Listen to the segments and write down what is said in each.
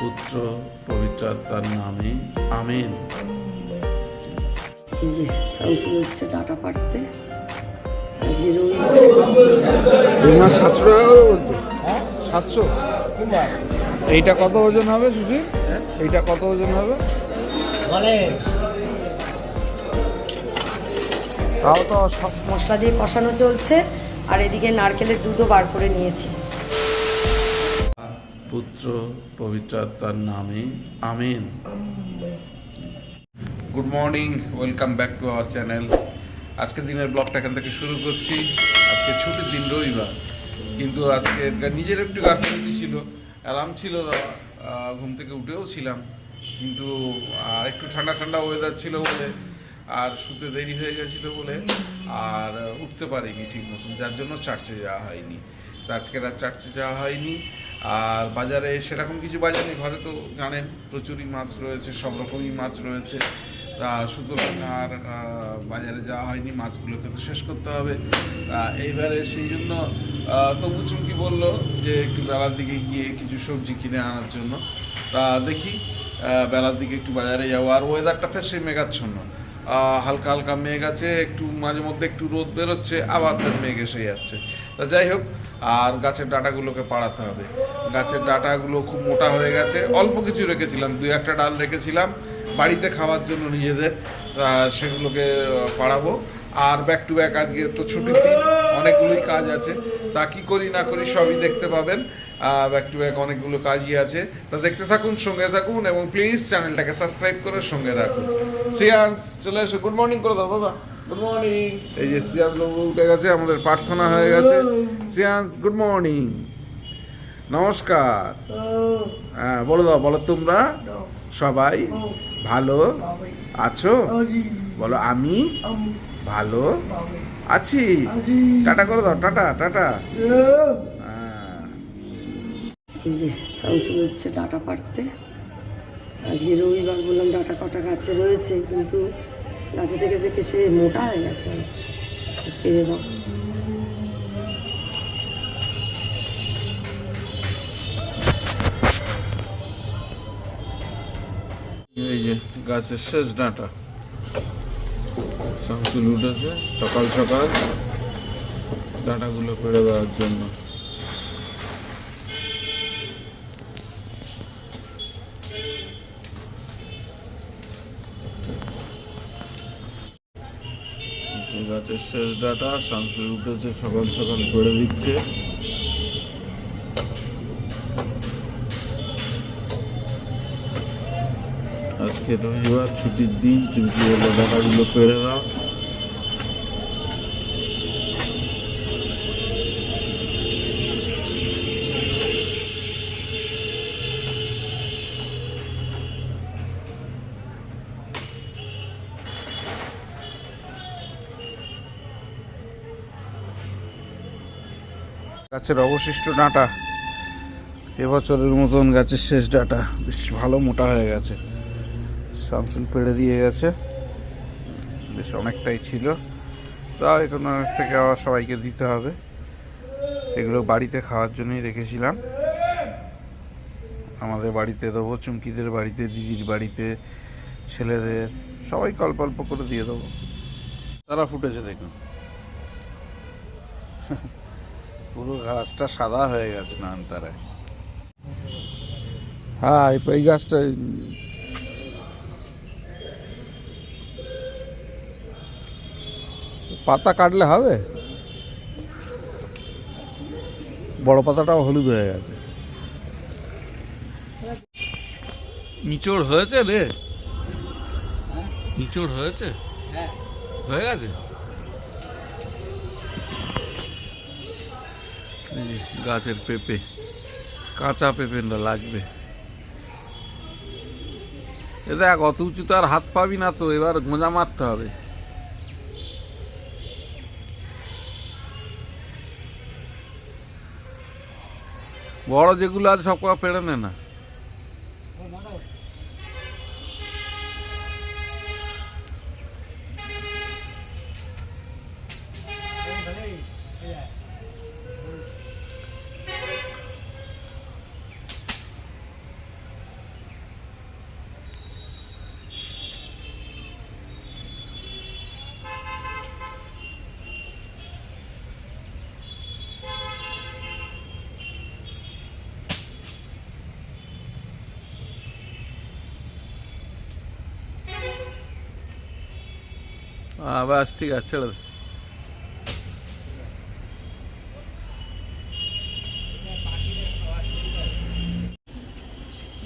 পুত্র পবিত্র আত্মার নামে আমেন। হচ্ছে তোমার সাতশো টাকা করে বলছো সাতশো? এইটা কত ওজন হবে সুশীল এইটা কত ওজন হবে? তাও তো সব মশলা দিয়ে কষানো চলছে আর এদিকে নারকেলের দুধও বার করে নিয়েছি। পুত্র পবিত্র আত্মার নামে, আমিন। Good morning welcome back to our channel আজকে দিনের ব্লগটা এখান থেকে শুরু করছি। আজকে ছুটির দিন রবিবার। কিন্তু আজকে নিজের একটু গাফিলতি ছিল। অ্যালার্ম ছিল ঘুম থেকে উঠেও ছিলাম। কিন্তু আর একটু ঠান্ডা ঠান্ডা ওয়েদার ছিল বলে, আর শুতে দেরি হয়ে গেছিল বলে, আর উঠতে পারিনি ঠিক মতন। যার জন্য চার্চে যাওয়া হয়নি। তো আজকে রাত চার্চে যাওয়া হয়নি। আর বাজারে সেরকম কিছু বাজার নেই ঘরে তো জানেন প্রচুরই মাছ রয়েছে, সব রকমই মাছ রয়েছে। সুতরাং আর বাজারে যাওয়া হয়নি, মাছগুলোকে তো শেষ করতে হবে। এইবারে সেই জন্য তবু চুমকি বলল যে একটু বেলার দিকে গিয়ে কিছু সবজি কিনে আনার জন্য। তা দেখি বেলার দিকে একটু বাজারে যাব। আর ওয়েদারটা ফের সেই মেঘাচ্ছন্ন। হালকা হালকা মেঘ আছে, একটু মাঝে মধ্যে একটু রোদ বেরোচ্ছে, আবার মেঘ এসে যাচ্ছে। তা যাই হোক, আর গাছের ডাঁটাগুলোকে পাড়াতে হবে। গাছের ডাটাগুলো খুব মোটা হয়ে গেছে। অল্প কিছু রেখেছিলাম, দুই একটা ডাল রেখেছিলাম। বাড়িতে খাওয়ার জন্য নিজেদের সেগুলোকে পাড়াবো। আর ব্যাক টু ব্যাক আজকে তো দিন, অনেকগুলোই কাজ আছে। তা কি করি না করি সবই দেখতে পাবেন। ব্যাক টু ব্যাক অনেকগুলো কাজই আছে। তা দেখতে থাকুন, সঙ্গে থাকুন এবং প্লিজ চ্যানেলটাকে সাবস্ক্রাইব করে সঙ্গে রাখুন। সিয়ান্স চলে এসো। গুড মর্নিং করে দাও বাবা গুড মর্নিং এই যে বাবু উঠে গেছে আমাদের প্রার্থনা হয়ে গেছে। গুড মর্নিং নমস্কার। হ্যাঁ বলো দাও বলো তোমরা সবাই ভালো আছো? বলো আমি ভালো আছি। টাটা করে দাও টাটা টাটা। হ্যাঁ। শামসুল হচ্ছে ডাটা পাড়তে। আজকে রবিবার বললাম ডাটা কটা গাছে রয়েছে কিন্তু গাছে থেকে থেকে সে মোটা হয়ে গেছে, পেরে দাও। এই যে গাছের শেষ ডাঁটা। উঠেছে, সকাল সকাল ডাঁটাগুলো পেড়ে দেওয়ার জন্য। এই শেষ ডাটা শামসুল উঠেছে সকাল সকাল করে দিচ্ছে। আজকে রবিবার ছুটির দিন চুমকি হলো ডাটাগুলো পেরে দাও গাছের অবশিষ্ট ডাঁটা। এবছরের মতন গাছের শেষ ডাঁটা বেশ ভালো মোটা হয়ে গেছে। শামসুল পেড়ে দিয়ে গেছে। বেশ অনেকটাই ছিল। তাও এখানে থেকে আবার সবাইকে দিতে হবে। এগুলো বাড়িতে খাওয়ার জন্যই রেখেছিলাম। আমাদের বাড়িতে দেবো, চুমকিদের বাড়িতে, দিদির বাড়িতে, ছেলেদের সবাই অল্প অল্প করে দিয়ে দেবো। তারা ফুটেছে দেখুন। পুরো গাছটা সাদা হয়ে গেছে না তারায় হ্যাঁ এই গাছটা পাতা কাটলে হবে? বড় পাতাটাও হলুদ হয়ে গেছে। নিচড় হয়েছে রে? নিচড় হয়েছে? হয়ে গেছে? গাছের পেঁপে, কাঁচা পেঁপে না লাগবে। এ দেখ, অত উঁচু তো আর হাত পাবি না তো, এবার গোঁজা মারতে হবে। বড় যেগুলো আছে সব কটা পেড়ে নে না। আহ, ব্যাস ঠিক আছে ছেড়ে দে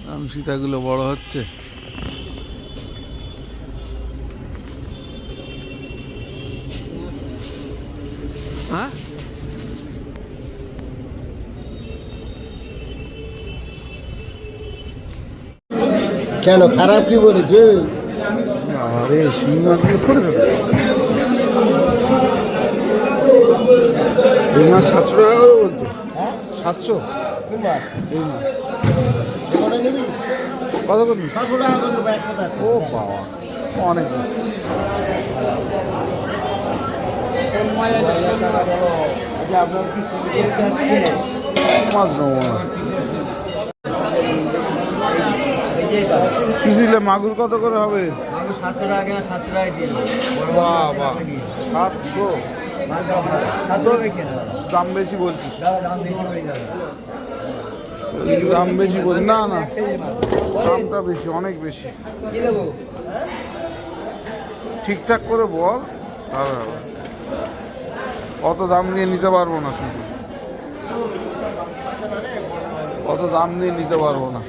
আম সীতাগুলো বড় হচ্ছে হ্যাঁ কেন খারাপ কি বলেছে আরে শিঙি মাছগুলো ছোট ছোট এই মাছ সাতশো টাকা করে বলছো। সাতশো? এই মাছ কত ছশো টাকা ও বাবা অনেক আপনার কি মাছ নেব না সুশীলে মাগুর কত করে হবে? সাতশো টাকা কেনা সাতশো টাকা দিয়ে বাবা সাতশো? সাতশো টাকা কেনা। দাম বেশি বলছিস। দাম বেশি দাম বেশি বল না না। দামটা বেশি অনেক বেশি। ঠিকঠাক করে বল। অত দাম দিয়ে নিতে পারব না শুধু। অত দাম দিয়ে নিতে পারব না।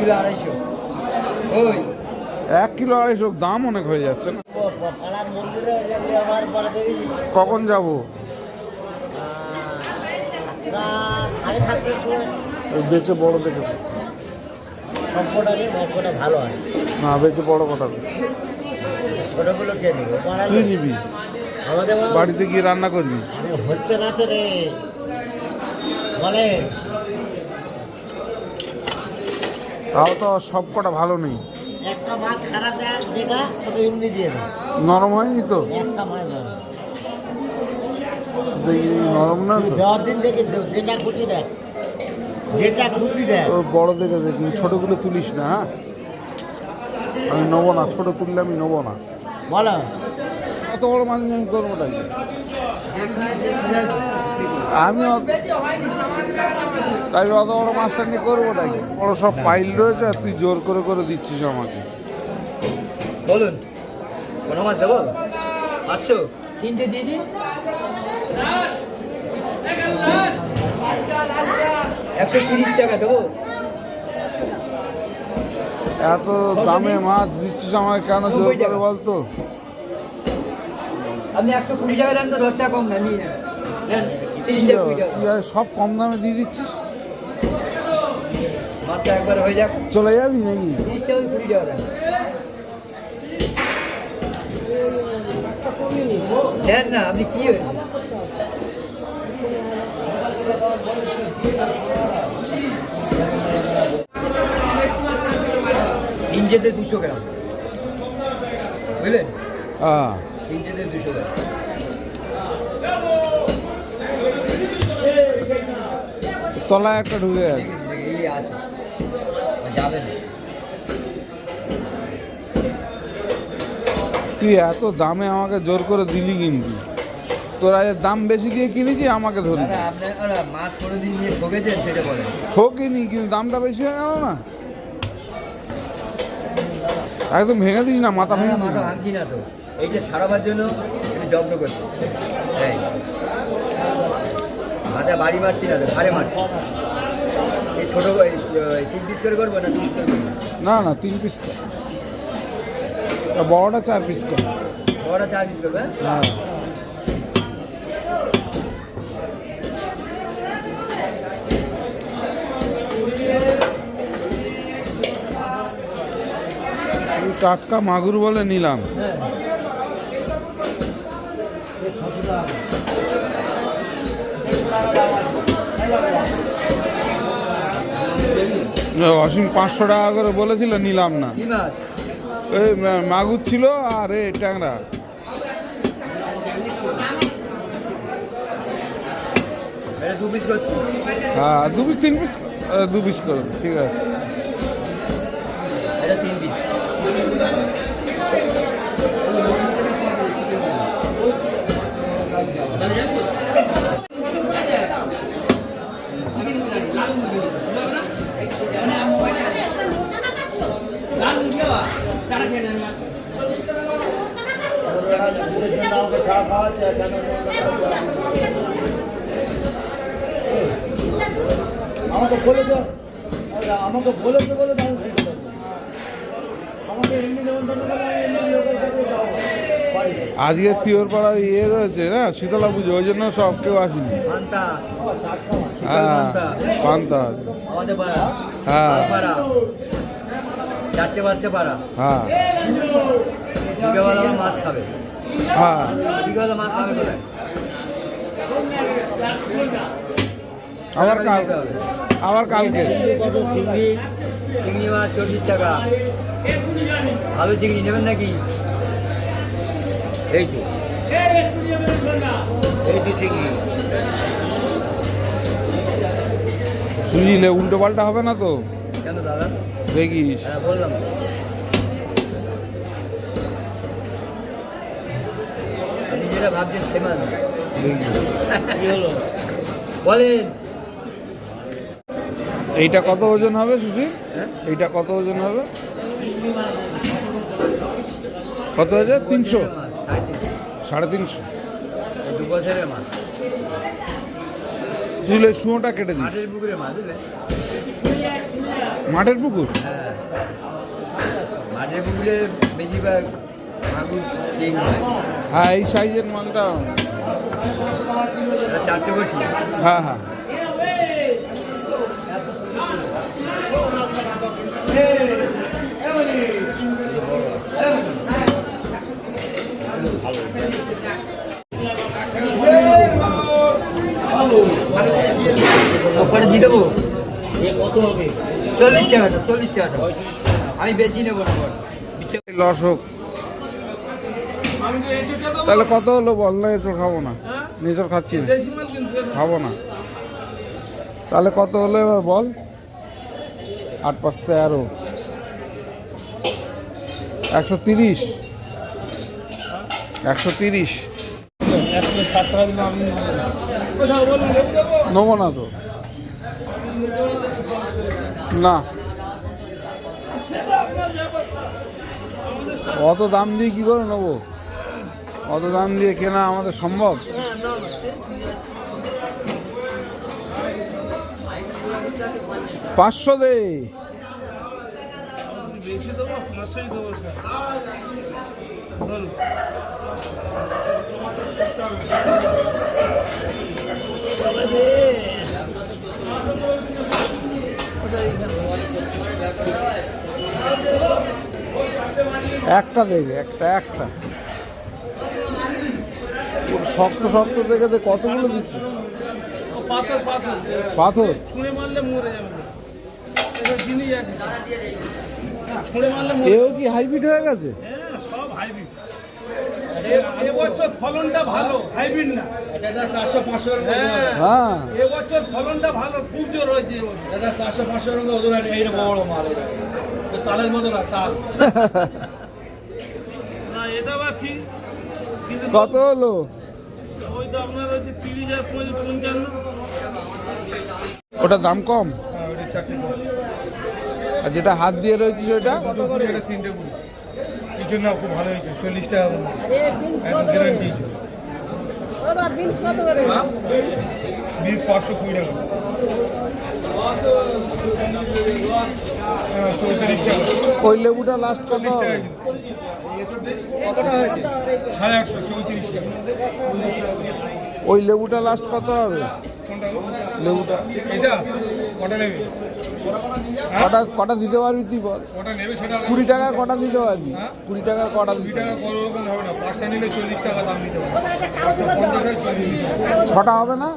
কিলো আড়াইশো। ওই। এক কিলো আড়াইশো দাম অনেক হয়ে যাচ্ছে না? কখন যাব? বেচে বড় দেখে ভালো আছে। না বেচে বড় কটা দে। ছোটগুলো কে নিবে? তুই নিবি? আমাদের বাড়িতে গিয়ে রান্না করবি? আরে হচ্ছে না তো রে। বলে তাও তো সব কটা ভালো নেই। একটা মাছ খারাপ দেখা তোকে এমনি দিয়ে দাও নরম হয়নি তো? একটা মাছ ধরো দেখি দেখি নরম না দিন দেখে যেটা খুশি দেখ যেটা খুশি দেখ ও বড় দেখে দেখি ছোটগুলো তুলিস না হ্যাঁ? আমি নেব না ছোট তুললে আমি নেব না। বলো। অত বড় মাছ নিয়ে আমি করব আমি তাই অত বড় মাছটা নিয়ে করব নাকি? বড় সব পাইল রয়েছে আর তুই জোর করে করে দিচ্ছিস আমাকে। বলুন কোনো মাছ দেবো? পাঁচশো? তিনটে দিয়ে দিন। একশো তিরিশ টাকা দেবো। এত দামে মাছ দিচ্ছিস আমাকে কেন জোর করে। বলতো? আপনি একশো কুড়ি টাকা দেন তো দশ টাকা কম দেন নিয়ে নেন। সব কম দামে দিয়ে দিচ্ছিস? একবার হয়ে যাক। চলে যাবি নাকি? না আপনি কি দুশো গ্রাম। বুঝলেন? হ্যাঁ। তিনটেতে দুশো গ্রাম। তলায় একটা ঢুকে গেছে আছে তুই এত দামে আমাকে জোর করে দিলি কিন্তু। তোরা এর দাম বেশি দিয়ে কিনেছি আমাকে বলেন। ঠকিনি কিন্তু দামটা বেশি হয়ে গেল না। একদম ভেঙে দিস না মাথা ভেঙে না, মাথা ভাঙছি না তো। এইটা ছাড়াবার জন্য যত্ন করছি। মাথা বাড়ি মারছি না তো ঘাড়ে মারছি। ছোটো এই, এই তিন পিস করে করব না দু পিস করে করব না না তিন পিস কর আর বড়টা চার পিস কর বড়টা চার পিস করবে হ্যাঁ? হ্যাঁ তুই টাটকা মাগুর বলে নিলাম হ্যাঁ অসীম পাঁচশো টাকা করে বলেছিল নিলাম না। মা- মাগুর ছিল আর এই ট্যাংরা। হ্যাঁ দু পিস তিন পিস দু পিস করুন ঠিক আছে। আমাকে বলেছ আমাকে বলেছ বলে আমাকে এমনি নেমন্তন্ন করে এমনি লোকের সাথে যাব। আজকে পিওর পাড়া ইয়ে রয়েছে না শীতলা পুজো ওই জন্য সব কেউ আসেনি। হ্যাঁ পান্তা। হ্যাঁ। চারটে পাঁচটে হ্যাঁ। মাছ খাবে। হ্যাঁ। আবার কাল আবার কালকে। চিংড়ি মাছ চল্লিশ টাকা আলু চিংড়ি নেবেন নাকি? এই তো। এই তো চিংড়ি। সুজিলে উল্টো পাল্টা হবে না তো? কেন দাদা? দেখিস। হ্যাঁ বললাম। যেটা ভাবছেন সে মাছ বলেন। এইটা কত ওজন হবে সুশীল হ্যাঁ? এইটা কত ওজন হবে? কত হয়েছে? তিনশো। সাড়ে তিনশো। সাড়ে তিনশো। এই দু বছরের মাছ শুঁয়োটা কেটে দিস। মাঠের পুকুরের মাছ বুঝলে? মাঠের পুকুর? হ্যাঁ। মাঠের পুকুরে বেশিরভাগ মাগুর সেই হয় হ্যাঁ এই সাইজের মালটা। হ্যাঁ হ্যাঁ। সবকটা দিয়ে দেবো? এ কত হবে? চল্লিশ টাকাটা চল্লিশ টাকাটা। আমি বেশি নেব না। লস হোক তাহলে কত হলো বল? না এঁচড় খাব না। এঁচড় খাচ্ছি না। খাব না। তাহলে কত হলো এবার বল? আট পাঁচ তেরো। একশো তিরিশ। একশো তিরিশ। নেব না তো। না। অত দাম দিয়ে কি করে নেব? অত দাম দিয়ে কেনা আমাদের সম্ভব? পাঁচশো দে। বেশি দেবো একটা একটা একটা। শক্ত শক্ত দেখে দে কতগুলো দিচ্ছি? পাথর? পাথর পাথর ছুঁড়ে মারলে মরে যাবে জিনিস আছে ছুঁড়ে মারলে মরে এও কি হাইব্রিড হয়ে গেছে? হ্যাঁ। সব হাইব্রিড এবছর ফলনটা ভালো হাইব্রিড না এটা চারশো পাঁচশো হ্যাঁ। হ্যাঁ এবছর ফলনটা ভালো খুব জোর হয়েছে এটা চারশো পাঁচশো ওজন বড় মাল এটা তালের মতো না তাল না এটা বা ঠিক কত হলো? ওই আপনার হচ্ছে তিরিশ হাজার পঞ্চান্ন। ওটা দাম কম? আর যেটা হাত দিয়ে রয়েছে সেটা? এটা তিনটে কুড়ি এই জন্য খুব ভালো হয়েছে চল্লিশ টাকা গ্যারান্টি বিশ পাঁচশো কুড়ি হ্যাঁ, টাকা। ওই লেবুটা লাস্ট কত হবে? কতটা হয়েছে? সাড়ে আটশো চৌত্রিশ টাকা ওই লেবুটা লাস্ট কত হবে? লেবুটা। এটা কটা নেবে? কটা কটা দিতে পারবি তুই বল? কটা নেবে সেটা কুড়ি টাকার কটা দিতে পারবি? হ্যাঁ? কুড়ি টাকার কটা কুড়ি টাকা পারবি? হবে না। পাঁচটা নিলে চল্লিশ টাকা দাম দিতে হয় ছটা হবে না?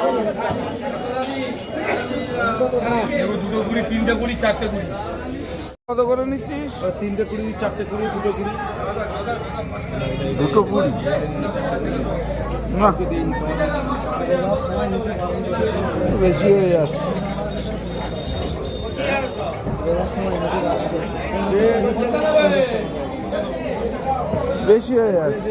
হবে। না এবার দুটো কুড়ি তিনটে কুড়ি চারটে কুড়ি। কত করে নিচ্ছিস? তিনটে কুড়ি চারটে কুড়ি দুটো কুড়ি। দুটো কুড়ি? না। বেশি হয়ে যাচ্ছে। বেশি হয়ে যাচ্ছে।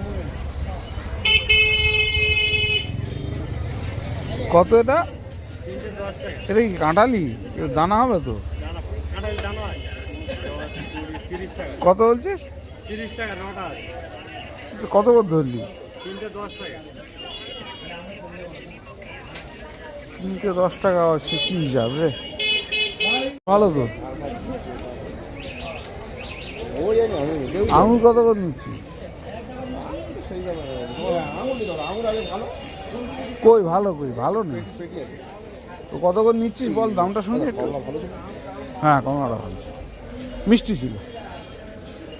কত এটা? এটা কি কাঁটালি দানা হবে তো? কত বলছিস? কত করে ধরলি? তিনটে দশ টাকা তিনটে দশ টাকা সে কি হিসাব রে? ভালো তো। আঙুর কত করে নিচ্ছিস? কই, ভালো কই, ভালো নেই তো কত করে নিচ্ছিস বল দামটা শুনি হ্যাঁ কমলাটা ভালো। মিষ্টি ছিল।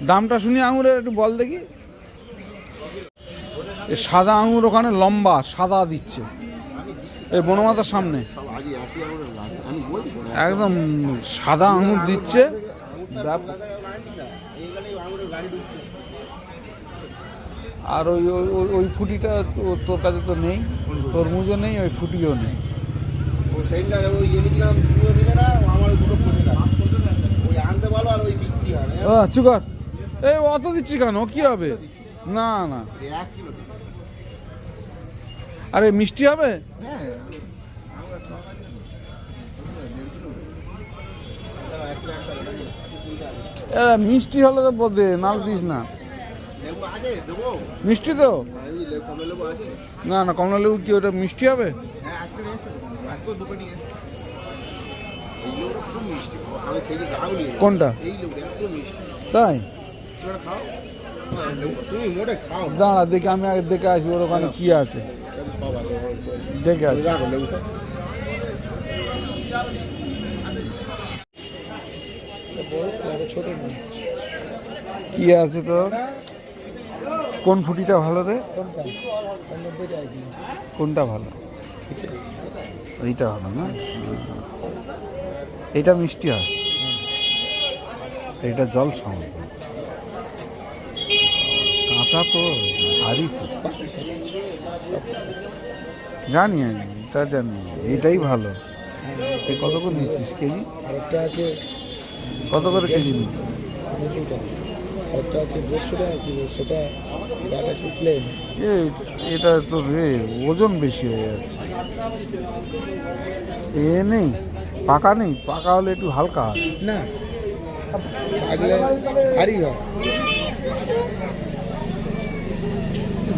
দামটা শুনি আঙুরের একটু বল দেখি। এ সাদা আঙুর ওখানে লম্বা, সাদা দিচ্ছে। এই বনমাতার সামনে। একদম সাদা আঙুর দিচ্ছে। আর ওই ওই- ওই ওই ফুটিটা তো- তোর কাছে তো নেই তরমুজও নেই ওই ফুটিও নেই। ও চুকর। এই অত দিচ্ছি কেন? কি হবে? না না। আরে মিষ্টি হবে? এ, মিষ্টি হলে তো বদে নাল দিস না। মিষ্টি তো? না না, কমলা লেবু কি ওটা মিষ্টি হবে? কোনটা? তাই? দাঁড়া, দেখে, আমি আগে দেখে আসবি ওর ওখানে কি আছে। দেখে আসি। কি আছে তোর? কোন ফুটিটা ভালো রে? কোনটা ভালো? এইটা ভালো না? এইটা মিষ্টি হয়। এইটা জল সমুদ্র কাঁচা তো ভারী তো। জানি আমি এটা জানি। এইটাই ভালো। কত করে নিচ্ছিস কেজি? কত করে কেজি নিচ্ছিস? টাকা আছে দেড়শো টাকা একটু প্লেন এ এটা তো ওজন বেশি হয়ে যাচ্ছে। এ নেই পাকা নেই পাকা হলে একটু হালকা না ভারী হয়।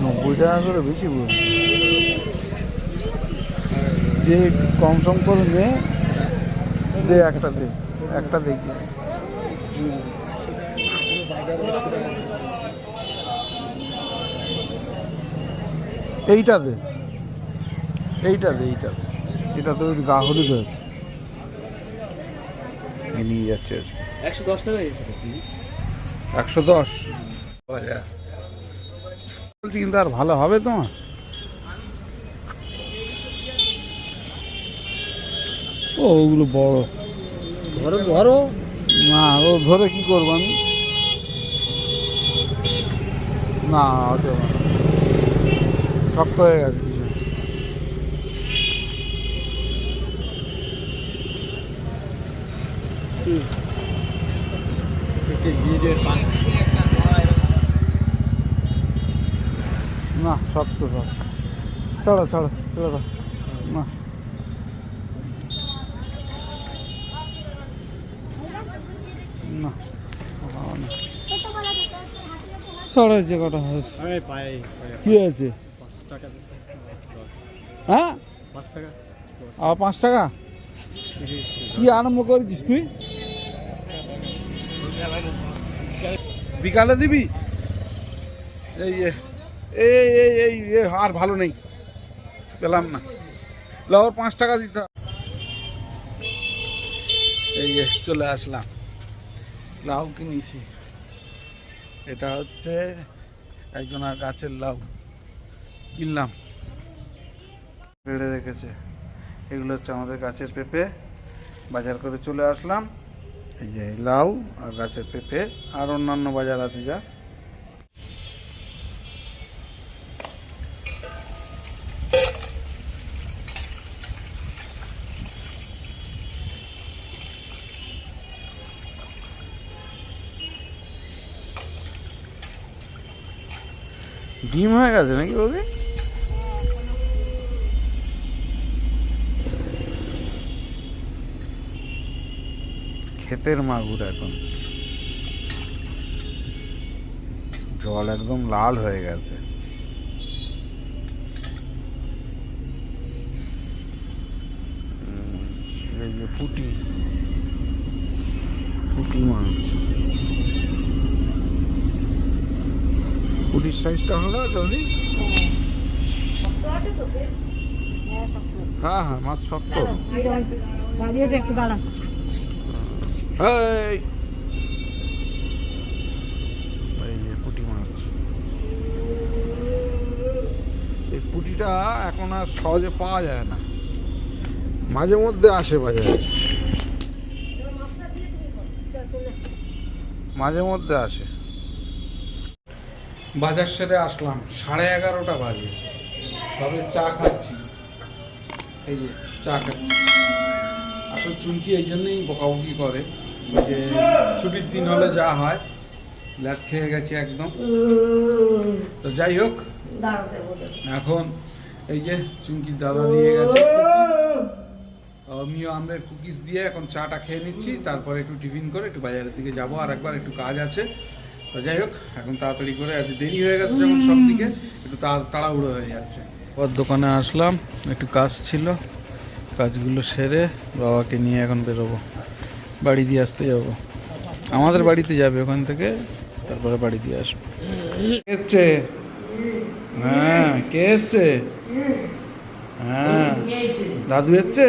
নব্বই টাকা করে বেশি বলছি। যে কম সম করে নে দে একটা দে একটা দেখি এইটা দে এইটা দে এইটা এটা তো গা হলুদ এ নিয়ে যাচ্ছে আজকে একশো দশ টাকা একশো দশ। বলছি কিন্তু আর ভালো হবে তোমার? ও ওগুলো বড়। ধরো ধরো। না ও ধরে কি করব আমি? না হতে পারে। শক্ত হয়ে গেছে কিছু। না শক্ত সব চলো চলো চলো না না ভালো না। ছড়া যে কটা হয়েছে। কি আছে হ্যাঁ? আর পাঁচ টাকা? কি আরম্ভ করেছিস তুই? বিকালে দিবি? এই এই এই এই এ আর ভালো নেই। পেলাম না। ওর পাঁচ টাকা দিতে এই চলে আসলাম। লাউ কিনেছি এটা হচ্ছে একজনের গাছের লাউ। কিনলাম বেড়ে রেখেছে। এগুলো হচ্ছে আমাদের গাছের পেঁপে। বাজার করে চলে আসলাম। এই যে লাউ আর গাছের পেঁপে আর অন্যান্য বাজার আছে যা। ডিম হয়ে গেছে নাকি বৌদি? ক্ষেতের মাগুর এখন। জল একদম লাল হয়ে গেছে। পুটি। পুটি মাছ। পুটির সাইজটা হলো, যদি? হ্যাঁ হ্যাঁ মাছ শক্ত। একটু পুঁটি মাছ। এই পুঁটিটা এখন আর সহজে পাওয়া যায় না। মাঝে মধ্যে আসে বাজারে। মাঝে মধ্যে আসে। বাজার সেরে আসলাম সাড়ে এগারোটা বাজে। সবে চা খাচ্ছি। এই যে চা খাচ্ছি। আসলে চুমকি এই জন্যই বকাবকি করে যে ছুটির দিন হলে যা হয় ল্যাদ খেয়ে গেছে একদম। তো যাই হোক এখন এই যে চুমকির দাদা দিয়ে গেছে। আমিও আমরা কুকিজ দিয়ে এখন চাটা খেয়ে নিচ্ছি তারপরে একটু টিফিন করে একটু বাজারের দিকে যাব। আর একবার একটু কাজ আছে। তো যাই হোক এখন তাড়াতাড়ি করে আজ দেরি হয়ে গেছে যখন সব দিকে একটু তাড়া- তাড়াহুড়ো হয়ে যাচ্ছে। ওর দোকানে আসলাম একটু কাজ ছিল কাজগুলো সেরে বাবাকে নিয়ে এখন বেরোবো। বাড়ি দিয়ে আসতে যাব। আমাদের বাড়িতে যাবে ওখান থেকে তারপরে বাড়ি দিয়ে আসব। কে এসছে? হ্যাঁ কে এসছে? হ্যাঁ দাদু এসছে?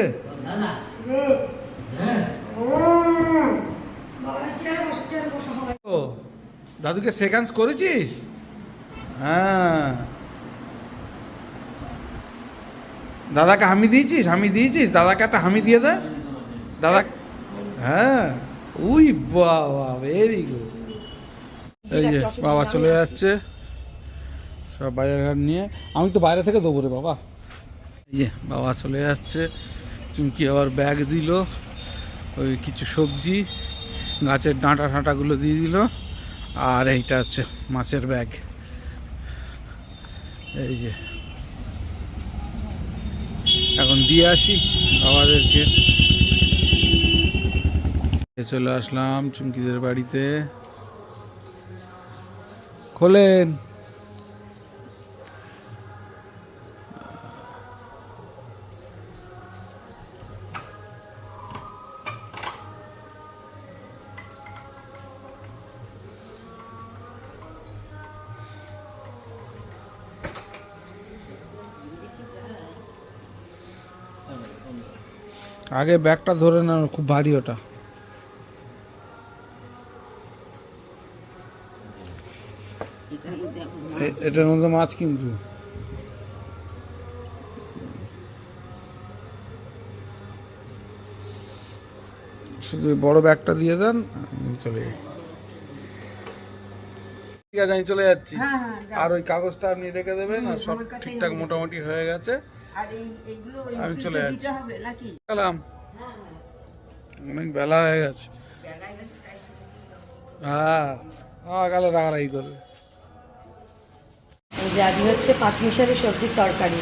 ও দাদুকে সেকেন্ডস করেছিস? হ্যাঁ। দাদাকে হামি দিয়েছিস? হামি দিয়েছিস? দাদাকে একটা হামি দিয়ে দে। দাদা হ্যাঁ। উই বাবা ভেরি গুড এই যে বাবা চলে যাচ্ছে। সব বাজার ঘাট নিয়ে। আমি তো বাইরে থেকে দেবো রে বাবা। এই যে বাবা চলে যাচ্ছে। চুমকি আবার ব্যাগ দিল। ওই কিছু সবজি, গাছের ডাঁটা ঠাঁটাগুলো দিয়ে দিল। আর এইটা হচ্ছে মাছের ব্যাগ। এই যে। এখন দিয়ে আসি আমাদেরকে চলে আসলাম চুমকিদের বাড়িতে। খোলেন। আগে ব্যাগটা ধরে না খুব ভারী ওটা। এটার মধ্যে মাছ কিন্তু। শুধু বড় ব্যাগটা দিয়ে দেন চলে যাই। ঠিক আছে আমি চলে যাচ্ছি। হ্যাঁ, হ্যাঁ, যাও। আর ওই কাগজটা আপনি রেখে দেবেন আর সব ঠিকঠাক মোটামুটি হয়ে গেছে। আমি চলে যাচ্ছি। গেলাম। অনেক বেলা হয়ে গেছে। হ্যাঁ হ্যাঁ গেলে রাগারাগি করবে। এই যে আজকে হচ্ছে পাঁচ মিশালি সবজির তরকারি।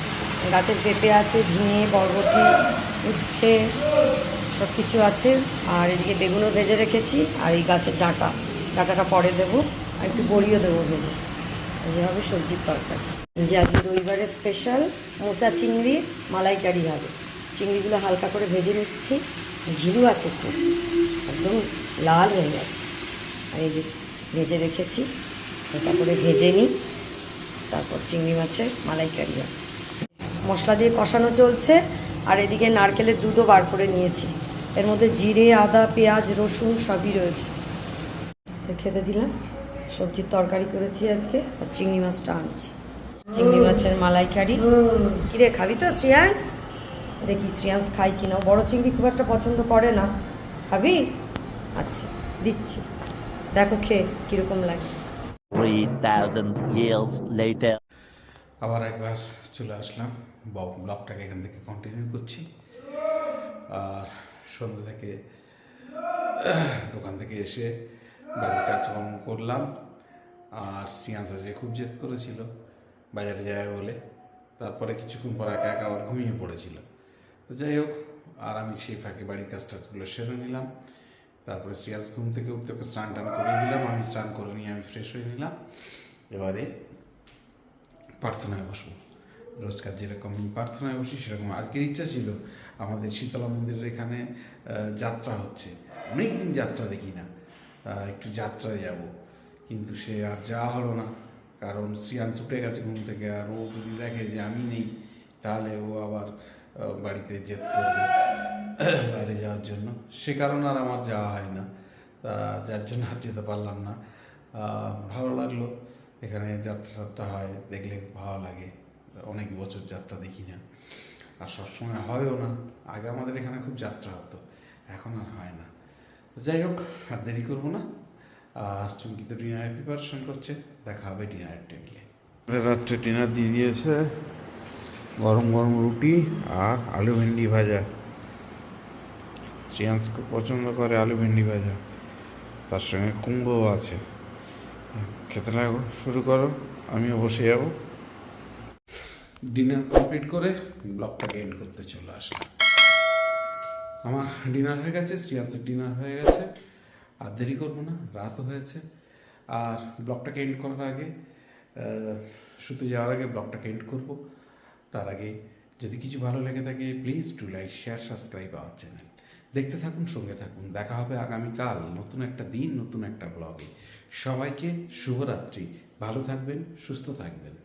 গাছের পেঁপে আছে ঝিঙে বরবটি উচ্ছে সব কিছু আছে। আর এদিকে বেগুনও ভেজে রেখেছি আর এই গাছের ডাঁটা। ডাঁটাটা পরে দেবো। একটু বড়িও দেবো ভেজে এই হবে সবজির তরকারি। যে আজকে রবিবারের স্পেশাল মোচা চিংড়ি, মালাইকারি হবে। চিংড়িগুলো হালকা করে ভেজে নিচ্ছি। ঘিরু আছে খুব একদম লাল হয়ে গেছে। আর এই যে ভেজে রেখেছি। এটা করে ভেজে নিই। তারপর চিংড়ি মাছের মালাইকারি হবে। মশলা দিয়ে কষানো চলছে। আর এদিকে নারকেলের দুধও বার করে নিয়েছি। এর মধ্যে জিরে, আদা, পেঁয়াজ, রসুন সবই রয়েছে। তো খেতে দিলাম। সবজির তরকারি করেছি আজকে আর চিংড়ি মাছটা আনছি। চিংড়ি মাছের মালাইকারি। কিরে খাবি তো শ্রিয়াংস দেখি শ্রিয়াংস খাই কিনা। বড় চিংড়ি খুব একটা পছন্দ করে না। খাবি? আচ্ছা দিচ্ছি। দেখো খেয়ে কীরকম লাগে। 3,000 years later. আবার একবার চলে আসলাম। ব্লগটাকে এখান থেকে কন্টিনিউ করছি। আর সন্ধ্যা থেকে দোকান থেকে এসে বাড়ির কাজকর্ম করলাম। আর শ্রিয়াংশ আজকে খুব জেদ করেছিল বাজারে যাবে বলে। তারপরে কিছুক্ষণ পর একা একা আবার ঘুমিয়ে পড়েছিল। তো যাই হোক, আর আমি সেই ফাঁকে বাড়ির কাজ টাজগুলো সেরে নিলাম। তারপরে সিয়াস ঘুম থেকে উঠতে ওকে স্নান টান করে নিলাম আমি স্নান করে নিয়ে আমি ফ্রেশ হয়ে নিলাম। এবারে প্রার্থনায় বসবো। রোজকার যেরকম প্রার্থনায় বসি, সেরকম আজকের ইচ্ছা ছিল আমাদের শীতলা মন্দিরের এখানে যাত্রা হচ্ছে। অনেক দিন যাত্রা দেখি না। একটু যাত্রায় যাব। কিন্তু সে আর যাওয়া হলো না। কারণ সিয়ান ছুটে গেছে ঘুম থেকে আর ও যদি দেখে যে আমি নেই, তাহলে ও আবার বাড়িতে জেদ করবে বাইরে যাওয়ার জন্য। সে কারণে আর আমার যাওয়া হয় না। তা যার জন্য আর যেতে পারলাম না। ভালো লাগল। এখানে যাত্রা টাত্রা হয়, দেখলে ভালো লাগে। অনেক বছর যাত্রা দেখি না। আর সবসময় হয়ও না। আগে আমাদের এখানে খুব যাত্রা হতো। এখন আর হয় না। যাই হোক, আর দেরি করব না। আর চুমকি তো ডিনারের প্রিপারেশন করছে দেখা হবে ডিনারের টেবিলে রাত্রে ডিনার দিয়ে দিয়েছে গরম গরম রুটি আর আলু ভেন্ডি ভাজা। শ্রিয়াংশ খুব পছন্দ করে আলু ভেন্ডি ভাজা তার সঙ্গে কুমড়ো আছে। খেতে লাগো শুরু করো আমিও বসে যাব। ডিনার কমপ্লিট করে ব্লগটাকে এন্ড করতে চলে আসলাম। আমার ডিনার হয়ে গেছে শ্রিয়াংশের ডিনার হয়ে গেছে। আর দেরি করব না রাতও হয়েছে। আর ব্লগটাকে এন্ড করার আগে শুতে যাওয়ার আগে ব্লগটাকে এন্ড করব। তার আগে যদি কিছু ভালো লেগে থাকে please to like share subscribe our channel দেখতে থাকুন, সঙ্গে থাকুন। দেখা হবে আগামীকাল নতুন একটা দিন, নতুন একটা ব্লগে সবাইকে শুভরাত্রি। ভালো থাকবেন, সুস্থ থাকবেন।